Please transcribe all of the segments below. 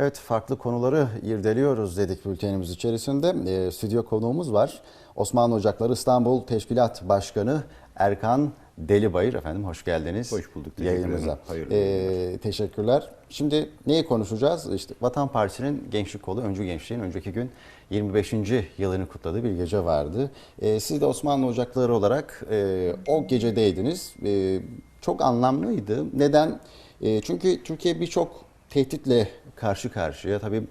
Evet farklı konuları irdeliyoruz dedik bültenimiz içerisinde. E, stüdyo konuğumuz var. Osmanlı Ocakları İstanbul Teşkilat Başkanı Erkan Delibayır. Efendim hoş geldiniz. Hoş bulduk, teşekkür Yayınımıza. Hayırlı E, teşekkürler. Şimdi neyi konuşacağız? İşte Vatan Partisi'nin gençlik kolu, Öncü Gençliğin önceki gün 25. yılını kutladığı bir gece vardı. E, siz de Osmanlı Ocakları olarak e, o gecedeydiniz. E, çok anlamlıydı. Neden? E, çünkü Türkiye birçok tehditle karşı karşıya. Tabii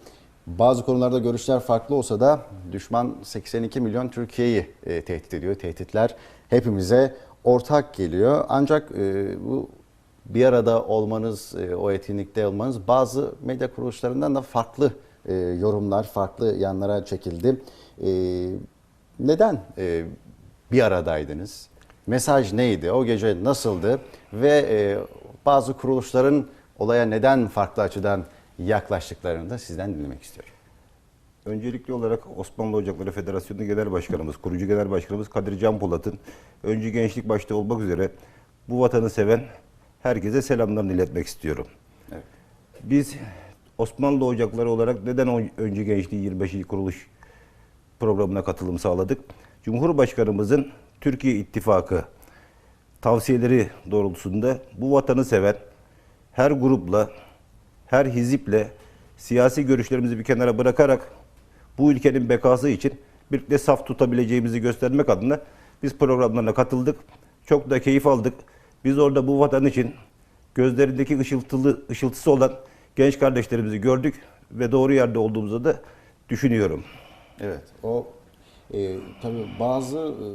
bazı konularda görüşler farklı olsa da düşman 82 milyon Türkiye'yi e, tehdit ediyor. Tehditler hepimize ortak geliyor. Ancak e, bu bir arada olmanız, e, o etkinlikte olmanız bazı medya kuruluşlarından da farklı e, yorumlar, farklı yanlara çekildi. E, neden e, bir aradaydınız? Mesaj neydi? O gece nasıldı? Ve e, bazı kuruluşların olaya neden farklı açıdan yaklaştıklarını da sizden dinlemek istiyorum. Öncelikli olarak Osmanlı Ocakları Federasyonu Genel Başkanımız, kurucu Genel Başkanımız Kadir Can Polat'ın öncü gençlik başta olmak üzere bu vatanı seven herkese selamlarını iletmek istiyorum. Evet. Biz Osmanlı Ocakları olarak neden öncü gençliği 25. kuruluş programına katılım sağladık? Cumhurbaşkanımızın Türkiye İttifakı tavsiyeleri doğrultusunda bu vatanı seven her grupla, her hiziple siyasi görüşlerimizi bir kenara bırakarak bu ülkenin bekası için birlikte saf tutabileceğimizi göstermek adına biz programlarına katıldık. Çok da keyif aldık. Biz orada bu vatan için gözlerindeki ışıltılı, ışıltısı olan genç kardeşlerimizi gördük ve doğru yerde olduğumuzu da düşünüyorum. Evet, o e, tabii bazı e,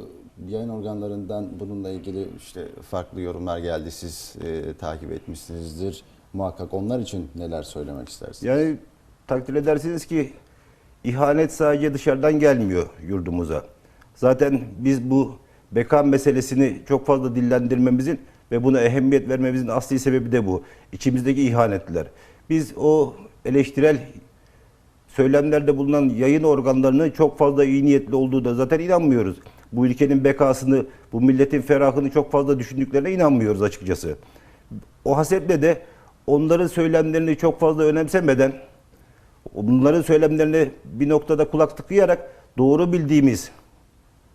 yayın organlarından bununla ilgili işte farklı yorumlar geldi. Siz e, takip etmişsinizdir. Muhakkak onlar için neler söylemek istersiniz? Yani takdir edersiniz ki ihanet sadece dışarıdan gelmiyor yurdumuza. Zaten biz bu beka meselesini çok fazla dillendirmemizin ve buna ehemmiyet vermemizin asli sebebi de bu. İçimizdeki ihanetler. Biz o eleştirel söylemlerde bulunan yayın organlarının çok fazla iyi niyetli olduğu da zaten inanmıyoruz. Bu ülkenin bekasını, bu milletin ferahını çok fazla düşündüklerine inanmıyoruz açıkçası. O hasetle de onların söylemlerini çok fazla önemsemeden, onların söylemlerine bir noktada kulak tıkayarak doğru bildiğimiz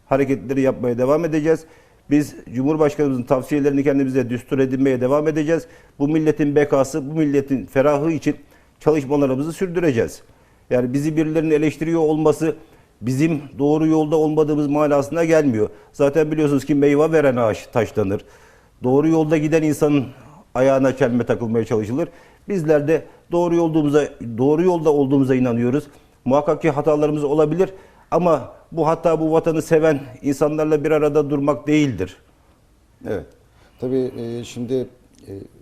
hareketleri yapmaya devam edeceğiz. Biz Cumhurbaşkanımızın tavsiyelerini kendimize düstur edinmeye devam edeceğiz. Bu milletin bekası, bu milletin ferahı için çalışmalarımızı sürdüreceğiz. Yani bizi birilerinin eleştiriyor olması bizim doğru yolda olmadığımız manasına gelmiyor. Zaten biliyorsunuz ki meyve veren ağaç taşlanır. Doğru yolda giden insanın ayağına çelme takılmaya çalışılır. Bizler de doğru olduğumuza, doğru yolda olduğumuza inanıyoruz. Muhakkak ki hatalarımız olabilir ama bu hata bu vatanı seven insanlarla bir arada durmak değildir. Evet. Tabii e, şimdi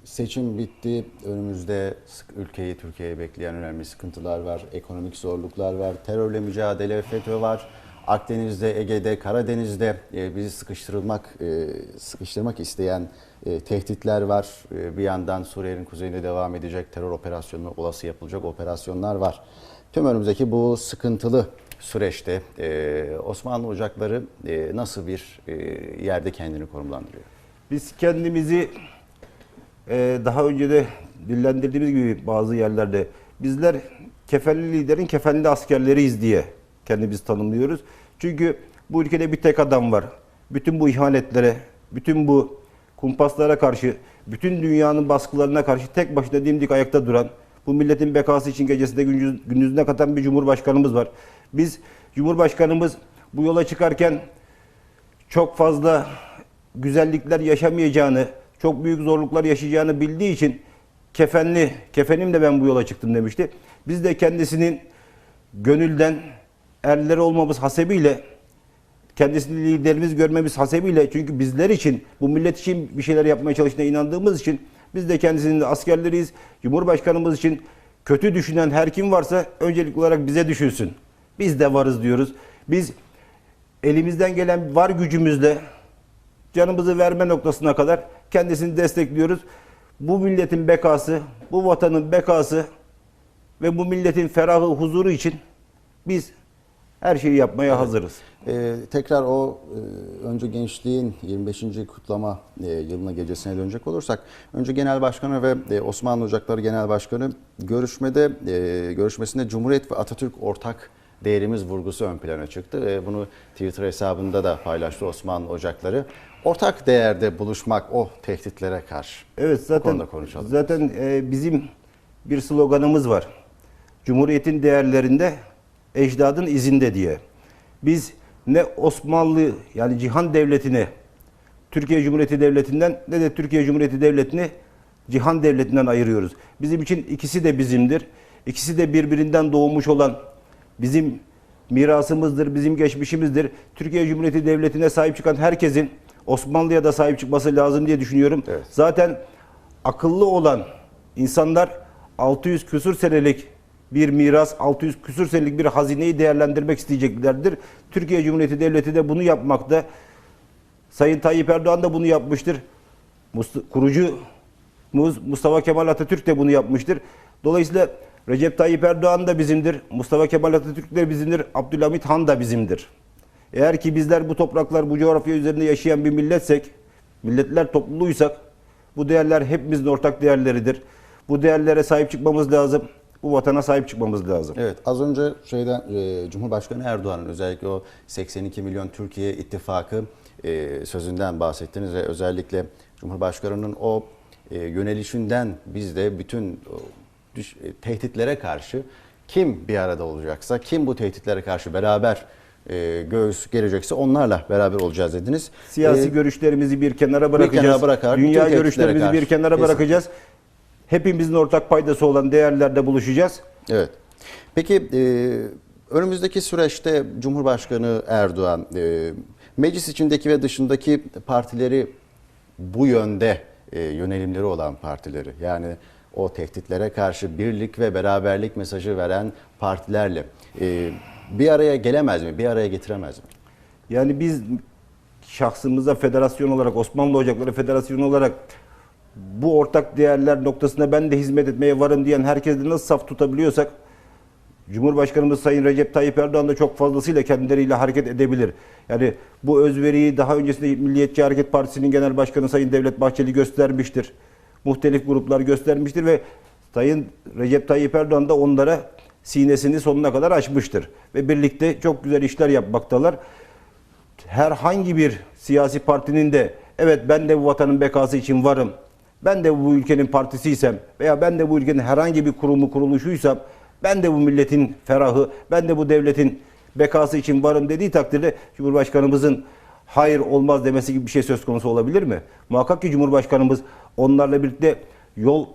seçim bitti. Önümüzde ülkeyi, Türkiye'yi bekleyen önemli sıkıntılar var. Ekonomik zorluklar var. Terörle mücadele, FETÖ var. Akdeniz'de, Ege'de, Karadeniz'de e, bizi sıkıştırılmak, e, sıkıştırmak isteyen e, tehditler var. Bir yandan Suriye'nin kuzeyinde devam edecek terör operasyonu, olası yapılacak operasyonlar var. Tüm önümüzdeki bu sıkıntılı süreçte Osmanlı Ocakları nasıl bir yerde kendini konumlandırıyor? Biz kendimizi e, daha önce de dillendirdiğimiz gibi bazı yerlerde bizler kefenli liderin kefenli askerleriyiz diye kendimizi tanımlıyoruz. Çünkü bu ülkede bir tek adam var. Bütün bu ihanetlere, bütün bu kumpaslara karşı, bütün dünyanın baskılarına karşı tek başına dimdik ayakta duran, bu milletin bekası için gecesinde gündüz, gündüzüne katan bir cumhurbaşkanımız var. Biz Cumhurbaşkanımız bu yola çıkarken çok fazla güzellikler yaşamayacağını, çok büyük zorluklar yaşayacağını bildiği için kefenli, kefenimle ben bu yola çıktım demişti. Biz de kendisinin gönülden erleri olmamız hasebiyle, kendisini liderimiz görmemiz hasebiyle çünkü bizler için, bu millet için bir şeyler yapmaya çalıştığına inandığımız için biz de kendisinin askerleriyiz. Cumhurbaşkanımız için kötü düşünen her kim varsa öncelikli olarak bize düşünsün. Biz de varız diyoruz. Biz elimizden gelen var gücümüzle canımızı verme noktasına kadar kendisini destekliyoruz. Bu milletin bekası, bu vatanın bekası ve bu milletin ferahı, huzuru için biz Her şeyi yapmaya hazırız. Ee, tekrar o e, önce gençliğin 25. kutlama e, yılına gecesine dönecek olursak önce Genel Başkanı ve e, Osmanlı Ocakları Genel Başkanı görüşmede e, görüşmesinde Cumhuriyet ve Atatürk ortak değerimiz vurgusu ön plana çıktı. E, bunu Twitter hesabında da paylaştı Osmanlı Ocakları. Ortak değerde buluşmak o tehditlere karşı. Evet zaten konuda konuşalım. zaten e, bizim bir sloganımız var. Cumhuriyetin değerlerinde ecdadın izinde diye. Biz ne Osmanlı yani cihan devletine Türkiye Cumhuriyeti Devleti'nden ne de Türkiye Cumhuriyeti Devleti'ni cihan devletinden ayırıyoruz. Bizim için ikisi de bizimdir. İkisi de birbirinden doğmuş olan bizim mirasımızdır, bizim geçmişimizdir. Türkiye Cumhuriyeti Devleti'ne sahip çıkan herkesin Osmanlı'ya da sahip çıkması lazım diye düşünüyorum. Evet. Zaten akıllı olan insanlar 600 küsur senelik bir miras, 600 küsur senelik bir hazineyi değerlendirmek isteyeceklerdir. Türkiye Cumhuriyeti Devleti de bunu yapmakta. Sayın Tayyip Erdoğan da bunu yapmıştır. Kurucumuz Mustafa Kemal Atatürk de bunu yapmıştır. Dolayısıyla Recep Tayyip Erdoğan da bizimdir. Mustafa Kemal Atatürk de bizimdir. Abdülhamit Han da bizimdir. Eğer ki bizler bu topraklar, bu coğrafya üzerinde yaşayan bir milletsek, milletler topluluğuysak, bu değerler hepimizin ortak değerleridir. Bu değerlere sahip çıkmamız lazım. Bu vatana sahip çıkmamız lazım. Evet az önce şeyden e, Cumhurbaşkanı Erdoğan'ın özellikle o 82 milyon Türkiye ittifakı e, sözünden bahsettiniz ve özellikle Cumhurbaşkanı'nın o e, yönelişinden biz de bütün düş- e, tehditlere karşı kim bir arada olacaksa, kim bu tehditlere karşı beraber e, göğüs gelecekse onlarla beraber olacağız dediniz. Siyasi E, görüşlerimizi bir kenara bırakacağız. kenara bırakarak bütün Dünya görüşlerimizi karşı. bir kenara Kesinlikle. bırakacağız. Hepimizin ortak paydası olan değerlerde buluşacağız. Evet. Peki e, önümüzdeki süreçte Cumhurbaşkanı Erdoğan e, meclis içindeki ve dışındaki partileri bu yönde e, yönelimleri olan partileri yani o tehditlere karşı birlik ve beraberlik mesajı veren partilerle e, bir araya gelemez mi? Bir araya getiremez mi? Yani biz şahsımıza federasyon olarak, Osmanlı Ocakları Federasyonu olarak bu ortak değerler noktasında ben de hizmet etmeye varım diyen herkesi nasıl saf tutabiliyorsak Cumhurbaşkanımız Sayın Recep Tayyip Erdoğan da çok fazlasıyla kendileriyle hareket edebilir. Yani bu özveriyi daha öncesinde Milliyetçi Hareket Partisi'nin Genel Başkanı Sayın Devlet Bahçeli göstermiştir. Muhtelif gruplar göstermiştir ve Sayın Recep Tayyip Erdoğan da onlara sinesini sonuna kadar açmıştır. Ve birlikte çok güzel işler yapmaktalar herhangi bir siyasi partinin de evet ben de bu vatanın bekası için varım. Ben de bu ülkenin partisiysem veya ben de bu ülkenin herhangi bir kurumu kuruluşuysam ben de bu milletin ferahı, ben de bu devletin bekası için varım dediği takdirde Cumhurbaşkanımızın hayır olmaz demesi gibi bir şey söz konusu olabilir mi? Muhakkak ki Cumhurbaşkanımız onlarla birlikte yol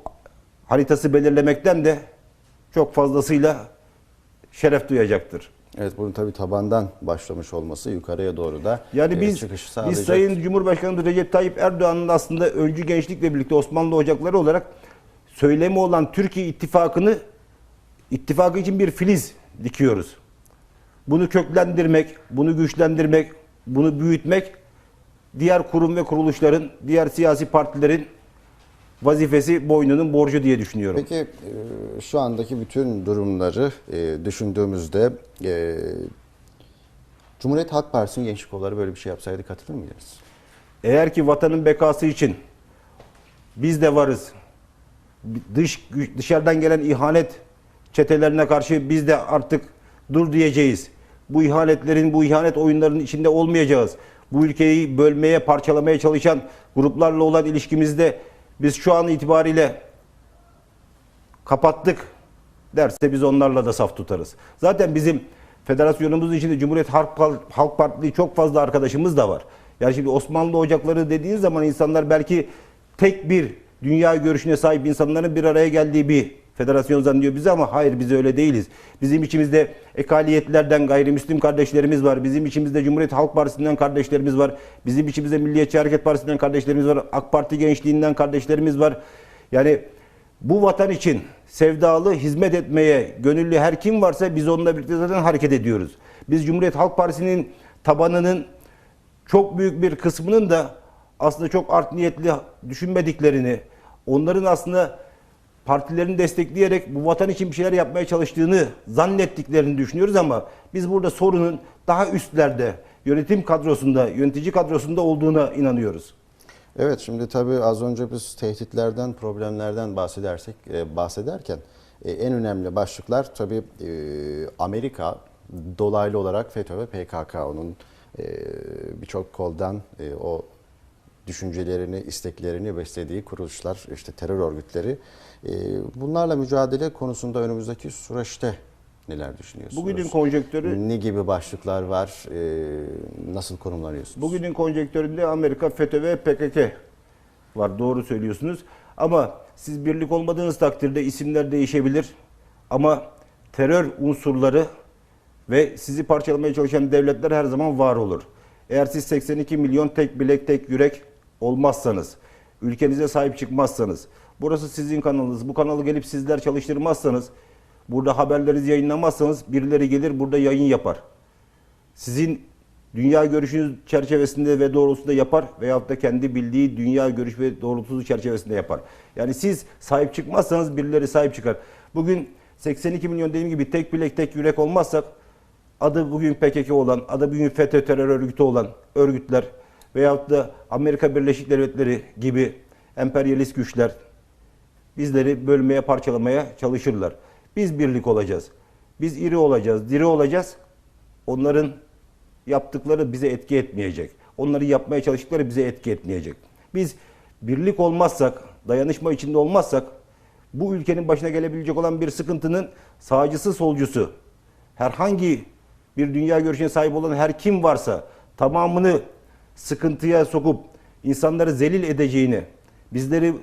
haritası belirlemekten de çok fazlasıyla şeref duyacaktır. Evet bunun tabii tabandan başlamış olması yukarıya doğru da Yani e, biz çıkışı biz sağlayacak. Sayın Cumhurbaşkanımız Recep Tayyip Erdoğan'ın aslında öncü gençlikle birlikte Osmanlı Ocakları olarak söylemi olan Türkiye İttifakı'nı ittifakı için bir filiz dikiyoruz. Bunu köklendirmek, bunu güçlendirmek, bunu büyütmek diğer kurum ve kuruluşların, diğer siyasi partilerin vazifesi, boynunun borcu diye düşünüyorum. Peki e, şu andaki bütün durumları e, düşündüğümüzde e, Cumhuriyet Halk Partisi'nin gençlik kolları böyle bir şey yapsaydı katılır mıydınız? Eğer ki vatanın bekası için biz de varız. Dış dışarıdan gelen ihanet çetelerine karşı biz de artık dur diyeceğiz. Bu ihanetlerin, bu ihanet oyunlarının içinde olmayacağız. Bu ülkeyi bölmeye, parçalamaya çalışan gruplarla olan ilişkimizde biz şu an itibariyle kapattık derse biz onlarla da saf tutarız. Zaten bizim federasyonumuzun içinde Cumhuriyet Halk Partili çok fazla arkadaşımız da var. Yani şimdi Osmanlı Ocakları dediğin zaman insanlar belki tek bir dünya görüşüne sahip insanların bir araya geldiği bir federasyon zannediyor bizi ama hayır biz öyle değiliz. Bizim içimizde ekaliyetlerden gayrimüslim kardeşlerimiz var. Bizim içimizde Cumhuriyet Halk Partisi'nden kardeşlerimiz var. Bizim içimizde Milliyetçi Hareket Partisi'nden kardeşlerimiz var. AK Parti gençliğinden kardeşlerimiz var. Yani bu vatan için sevdalı hizmet etmeye gönüllü her kim varsa biz onunla birlikte zaten hareket ediyoruz. Biz Cumhuriyet Halk Partisi'nin tabanının çok büyük bir kısmının da aslında çok art niyetli düşünmediklerini, onların aslında partilerini destekleyerek bu vatan için bir şeyler yapmaya çalıştığını zannettiklerini düşünüyoruz ama biz burada sorunun daha üstlerde yönetim kadrosunda, yönetici kadrosunda olduğuna inanıyoruz. Evet şimdi tabii az önce biz tehditlerden, problemlerden bahsedersek e, bahsederken e, en önemli başlıklar tabii e, Amerika dolaylı olarak FETÖ ve PKK onun birçok koldan o düşüncelerini, isteklerini beslediği kuruluşlar, işte terör örgütleri. E, bunlarla mücadele konusunda önümüzdeki süreçte neler düşünüyorsunuz? Bugünün konjonktörü ne gibi başlıklar var? E, nasıl konumlanıyorsunuz? Bugünün konjonktöründe Amerika, FETÖ ve PKK var. Doğru söylüyorsunuz. Ama siz birlik olmadığınız takdirde isimler değişebilir. Ama terör unsurları ve sizi parçalamaya çalışan devletler her zaman var olur. Eğer siz 82 milyon tek bilek tek yürek olmazsanız, ülkenize sahip çıkmazsanız, burası sizin kanalınız, bu kanalı gelip sizler çalıştırmazsanız, burada haberlerinizi yayınlamazsanız birileri gelir burada yayın yapar sizin dünya görüşünüz çerçevesinde ve doğrultusunda yapar veyahut da kendi bildiği dünya görüş ve doğrultusu çerçevesinde yapar. Yani siz sahip çıkmazsanız birileri sahip çıkar. Bugün 82 milyon dediğim gibi tek bilek tek yürek olmazsak adı bugün PKK olan, adı bugün FETÖ terör örgütü olan örgütler veyahut da Amerika Birleşik Devletleri gibi emperyalist güçler bizleri bölmeye, parçalamaya çalışırlar. Biz birlik olacağız. Biz iri olacağız, diri olacağız. Onların yaptıkları bize etki etmeyecek. Onları yapmaya çalıştıkları bize etki etmeyecek. Biz birlik olmazsak, dayanışma içinde olmazsak bu ülkenin başına gelebilecek olan bir sıkıntının sağcısı solcusu herhangi bir dünya görüşüne sahip olan her kim varsa tamamını sıkıntıya sokup insanları zelil edeceğini, bizleri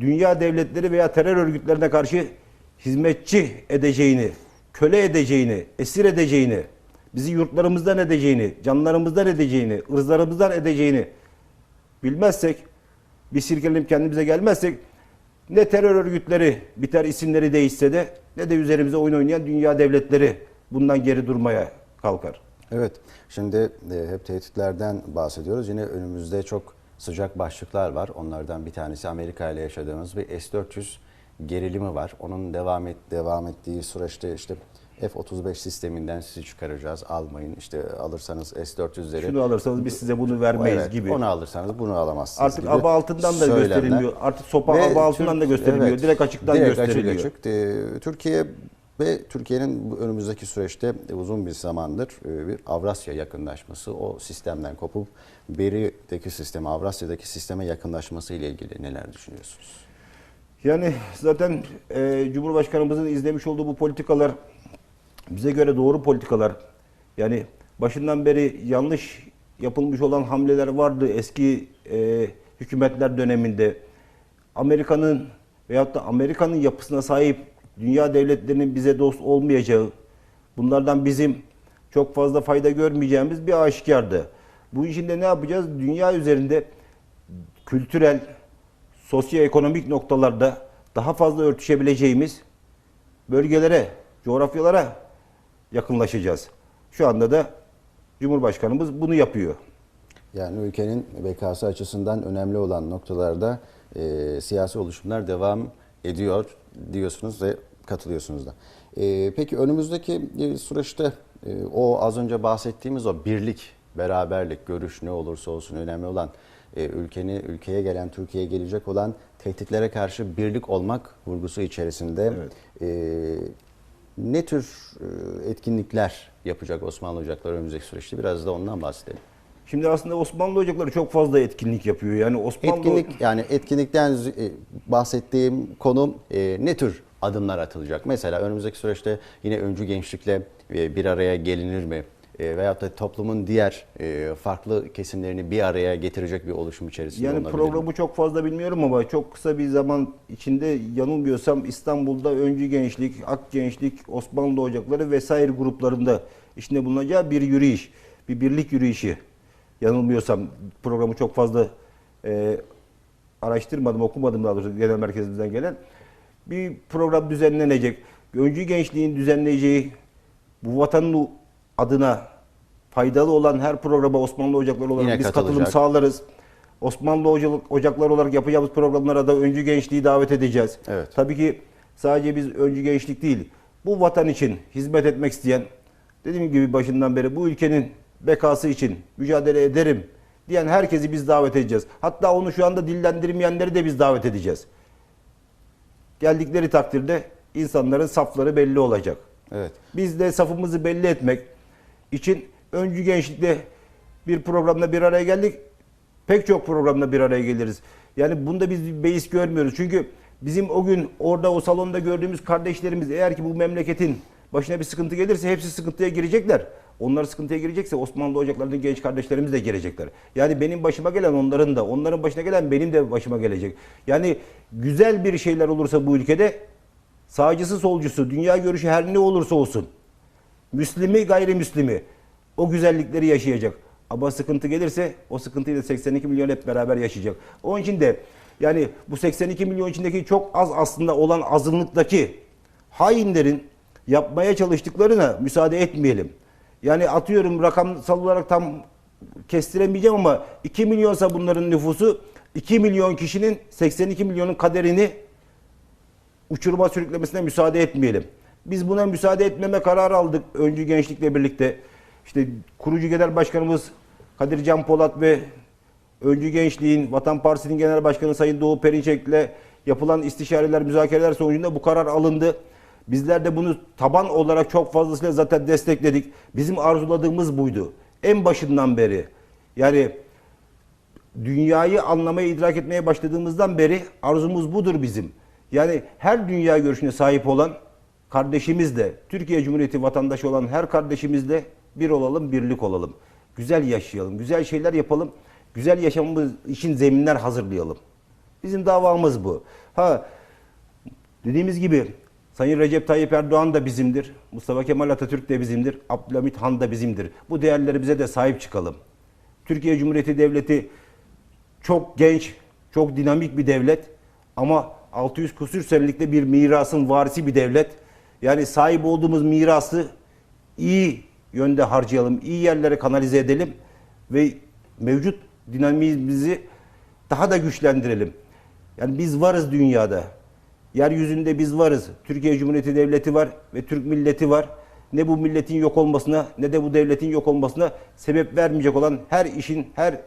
dünya devletleri veya terör örgütlerine karşı hizmetçi edeceğini, köle edeceğini, esir edeceğini, bizi yurtlarımızdan edeceğini, canlarımızdan edeceğini, ırzlarımızdan edeceğini bilmezsek, bir sirkelenip kendimize gelmezsek ne terör örgütleri biter isimleri değişse de ne de üzerimize oyun oynayan dünya devletleri bundan geri durmaya kalkar. Evet, şimdi e, hep tehditlerden bahsediyoruz. Yine önümüzde çok sıcak başlıklar var. Onlardan bir tanesi Amerika ile yaşadığımız bir S-400 gerilimi var. Onun devam et, devam ettiği süreçte işte F-35 sisteminden sizi çıkaracağız, almayın. İşte alırsanız S-400'leri... Şunu alırsanız biz size bunu vermeyiz Evet, gibi. Onu alırsanız bunu alamazsınız Artık gibi aba altından da söylemler. gösterilmiyor. Artık sopa Ve aba altından da Türk- gösterilmiyor. Direkt açıktan direkt gösteriliyor. Açık açık. Türkiye ve Türkiye'nin önümüzdeki süreçte uzun bir zamandır e, bir Avrasya yakınlaşması, o sistemden kopup berideki sisteme, Avrasya'daki sisteme yakınlaşması ile ilgili neler düşünüyorsunuz? Yani zaten e, Cumhurbaşkanımızın izlemiş olduğu bu politikalar bize göre doğru politikalar. Yani başından beri yanlış yapılmış olan hamleler vardı eski e, hükümetler döneminde. Amerika'nın veyahut da Amerika'nın yapısına sahip dünya devletlerinin bize dost olmayacağı, bunlardan bizim çok fazla fayda görmeyeceğimiz bir aşikardı. Bu işin de ne yapacağız? Dünya üzerinde kültürel, sosyoekonomik noktalarda daha fazla örtüşebileceğimiz bölgelere, coğrafyalara yakınlaşacağız. Şu anda da Cumhurbaşkanımız bunu yapıyor. Yani ülkenin bekası açısından önemli olan noktalarda e, siyasi oluşumlar devam ediyor diyorsunuz ve katılıyorsunuz da. E, peki önümüzdeki e, süreçte e, o az önce bahsettiğimiz o birlik, beraberlik, görüş ne olursa olsun önemli olan e, ülkeni ülkeye gelen, Türkiye'ye gelecek olan tehditlere karşı birlik olmak vurgusu içerisinde e, ne tür etkinlikler yapacak Osmanlı Ocakları önümüzdeki süreçte biraz da ondan bahsedelim. Şimdi aslında Osmanlı Ocakları çok fazla etkinlik yapıyor. Yani Osmanlı Etkinlik yani etkinlikten e, bahsettiğim konu e, ne tür adımlar atılacak? Mesela önümüzdeki süreçte yine öncü gençlikle e, bir araya gelinir mi? E, veyahut da toplumun diğer e, farklı kesimlerini bir araya getirecek bir oluşum içerisinde Yani olunabilir mi? programı çok fazla bilmiyorum ama çok kısa bir zaman içinde yanılmıyorsam İstanbul'da Öncü Gençlik, Ak Gençlik, Osmanlı Ocakları vesaire gruplarında içinde bulunacağı bir yürüyüş, bir birlik yürüyüşü. Yanılmıyorsam programı çok fazla e, araştırmadım, okumadım daha doğrusu genel merkezimizden gelen. Bir program düzenlenecek. Öncü Gençliğin düzenleyeceği bu vatanın adına faydalı olan her programa Osmanlı Ocakları olarak Yine biz katılacak. katılım sağlarız. Osmanlı Hocalık, Ocakları olarak yapacağımız programlara da öncü gençliği davet edeceğiz. Evet. Tabii ki sadece biz öncü gençlik değil, bu vatan için hizmet etmek isteyen, dediğim gibi başından beri bu ülkenin bekası için mücadele ederim diyen herkesi biz davet edeceğiz. Hatta onu şu anda dillendirmeyenleri de biz davet edeceğiz. Geldikleri takdirde insanların safları belli olacak. Evet. Biz de safımızı belli etmek için öncü gençlikte bir programda bir araya geldik. Pek çok programda bir araya geliriz. Yani bunda biz bir beis görmüyoruz. Çünkü bizim o gün orada o salonda gördüğümüz kardeşlerimiz eğer ki bu memleketin başına bir sıkıntı gelirse hepsi sıkıntıya girecekler. Onlar sıkıntıya girecekse Osmanlı Ocakları'nın genç kardeşlerimiz de girecekler. Yani benim başıma gelen onların da, onların başına gelen benim de başıma gelecek. Yani güzel bir şeyler olursa bu ülkede sağcısı solcusu, dünya görüşü her ne olursa olsun Müslimi gayrimüslimi o güzellikleri yaşayacak. Ama sıkıntı gelirse o sıkıntıyı da 82 milyon hep beraber yaşayacak. Onun için de yani bu 82 milyon içindeki çok az aslında olan azınlıktaki hainlerin yapmaya çalıştıklarına müsaade etmeyelim. Yani atıyorum rakamsal olarak tam kestiremeyeceğim ama 2 milyonsa bunların nüfusu 2 milyon kişinin 82 milyonun kaderini uçuruma sürüklemesine müsaade etmeyelim. Biz buna müsaade etmeme kararı aldık öncü gençlikle birlikte. İşte kurucu genel başkanımız Kadir Can Polat ve öncü gençliğin Vatan Partisi'nin genel başkanı Sayın Doğu Perinçek'le yapılan istişareler, müzakereler sonucunda bu karar alındı. Bizler de bunu taban olarak çok fazlasıyla zaten destekledik. Bizim arzuladığımız buydu. En başından beri. Yani dünyayı anlamaya, idrak etmeye başladığımızdan beri arzumuz budur bizim. Yani her dünya görüşüne sahip olan kardeşimizle, Türkiye Cumhuriyeti vatandaşı olan her kardeşimizle bir olalım, birlik olalım. Güzel yaşayalım, güzel şeyler yapalım. Güzel yaşamımız için zeminler hazırlayalım. Bizim davamız bu. Ha dediğimiz gibi Sayın Recep Tayyip Erdoğan da bizimdir. Mustafa Kemal Atatürk de bizimdir. Abdülhamit Han da bizimdir. Bu değerlerimize de sahip çıkalım. Türkiye Cumhuriyeti Devleti çok genç, çok dinamik bir devlet ama 600 küsür senelikte bir mirasın varisi bir devlet. Yani sahip olduğumuz mirası iyi yönde harcayalım, iyi yerlere kanalize edelim ve mevcut dinamizmizi daha da güçlendirelim. Yani biz varız dünyada. Yeryüzünde biz varız. Türkiye Cumhuriyeti Devleti var ve Türk milleti var. Ne bu milletin yok olmasına ne de bu devletin yok olmasına sebep vermeyecek olan her işin, her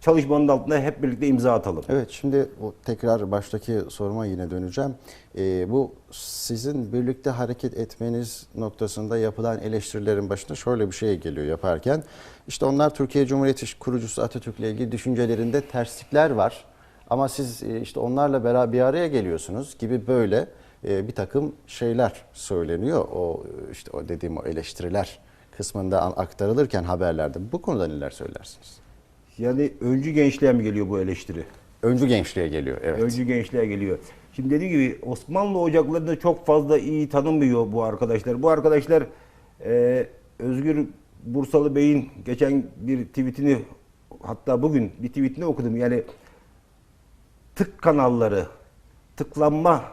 çalışmanın altına hep birlikte imza atalım. Evet şimdi o tekrar baştaki soruma yine döneceğim. Ee, bu sizin birlikte hareket etmeniz noktasında yapılan eleştirilerin başında şöyle bir şey geliyor yaparken. İşte onlar Türkiye Cumhuriyeti kurucusu Atatürk'le ilgili düşüncelerinde terslikler var. Ama siz e, işte onlarla beraber bir araya geliyorsunuz gibi böyle e, bir takım şeyler söyleniyor. O işte o dediğim o eleştiriler kısmında aktarılırken haberlerde. Bu konuda neler söylersiniz? Yani öncü gençliğe mi geliyor bu eleştiri? Öncü gençliğe geliyor. Evet. Öncü gençliğe geliyor. Şimdi dediğim gibi Osmanlı ocaklarını çok fazla iyi tanımıyor bu arkadaşlar. Bu arkadaşlar e, Özgür Bursalı Bey'in geçen bir tweetini hatta bugün bir tweetini okudum. Yani tık kanalları, tıklanma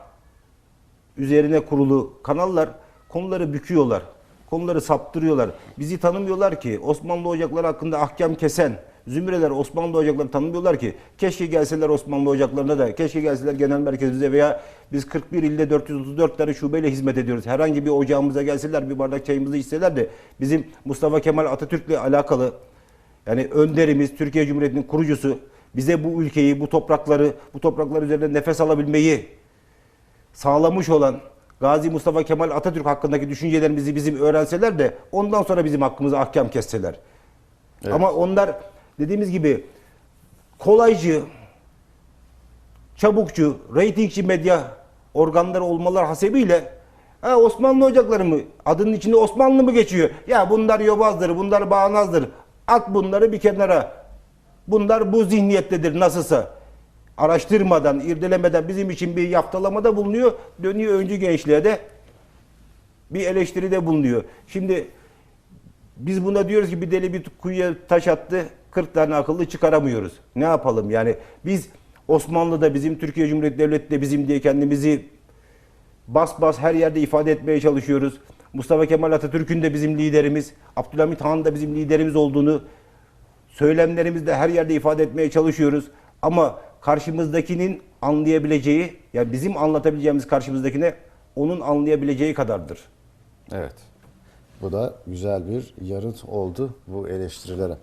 üzerine kurulu kanallar konuları büküyorlar. Konuları saptırıyorlar. Bizi tanımıyorlar ki Osmanlı ocakları hakkında ahkam kesen zümreler Osmanlı ocaklarını tanımıyorlar ki. Keşke gelseler Osmanlı ocaklarına da, keşke gelseler genel merkezimize veya biz 41 ilde 434 tane şubeyle hizmet ediyoruz. Herhangi bir ocağımıza gelseler bir bardak çayımızı içseler de bizim Mustafa Kemal Atatürk'le alakalı yani önderimiz, Türkiye Cumhuriyeti'nin kurucusu bize bu ülkeyi, bu toprakları, bu topraklar üzerinde nefes alabilmeyi sağlamış olan Gazi Mustafa Kemal Atatürk hakkındaki düşüncelerimizi bizim öğrenseler de ondan sonra bizim hakkımızı ahkam kesseler. Evet. Ama onlar dediğimiz gibi kolaycı, çabukçu, reytingçi medya organları olmalar hasebiyle ha, Osmanlı ocakları mı? Adının içinde Osmanlı mı geçiyor? Ya bunlar yobazdır, bunlar bağnazdır. At bunları bir kenara. Bunlar bu zihniyettedir nasılsa. Araştırmadan, irdelemeden bizim için bir yaftalamada bulunuyor. Dönüyor öncü gençliğe de bir eleştiride bulunuyor. Şimdi biz buna diyoruz ki bir deli bir kuyuya taş attı, 40 tane akıllı çıkaramıyoruz. Ne yapalım yani biz Osmanlı'da bizim, Türkiye Cumhuriyeti Devleti de bizim diye kendimizi bas bas her yerde ifade etmeye çalışıyoruz. Mustafa Kemal Atatürk'ün de bizim liderimiz, Abdülhamit Han da bizim liderimiz olduğunu Söylemlerimizde her yerde ifade etmeye çalışıyoruz. Ama karşımızdakinin anlayabileceği, ya bizim anlatabileceğimiz karşımızdakine onun anlayabileceği kadardır. Evet. Bu da güzel bir yanıt oldu bu eleştirilere.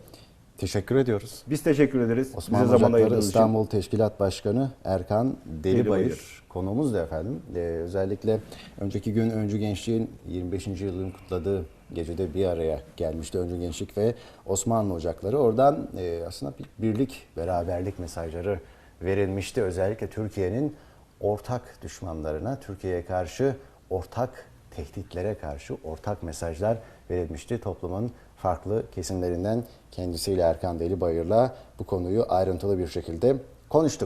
Teşekkür ediyoruz. Biz teşekkür ederiz. Osmanlı Bize zaman ayırdığınız için. İstanbul Teşkilat Başkanı Erkan Delibayır, Delibayır. konuğumuz da efendim. Ee, özellikle önceki gün Öncü Gençliğin 25. yılını kutladığı gecede bir araya gelmişti Öncü Gençlik ve Osmanlı Ocakları. Oradan e, aslında bir birlik, beraberlik mesajları verilmişti. Özellikle Türkiye'nin ortak düşmanlarına, Türkiye'ye karşı ortak tehditlere karşı ortak mesajlar verilmişti. Toplumun farklı kesimlerinden kendisiyle Erkan Delibayır'la bu konuyu ayrıntılı bir şekilde konuştuk.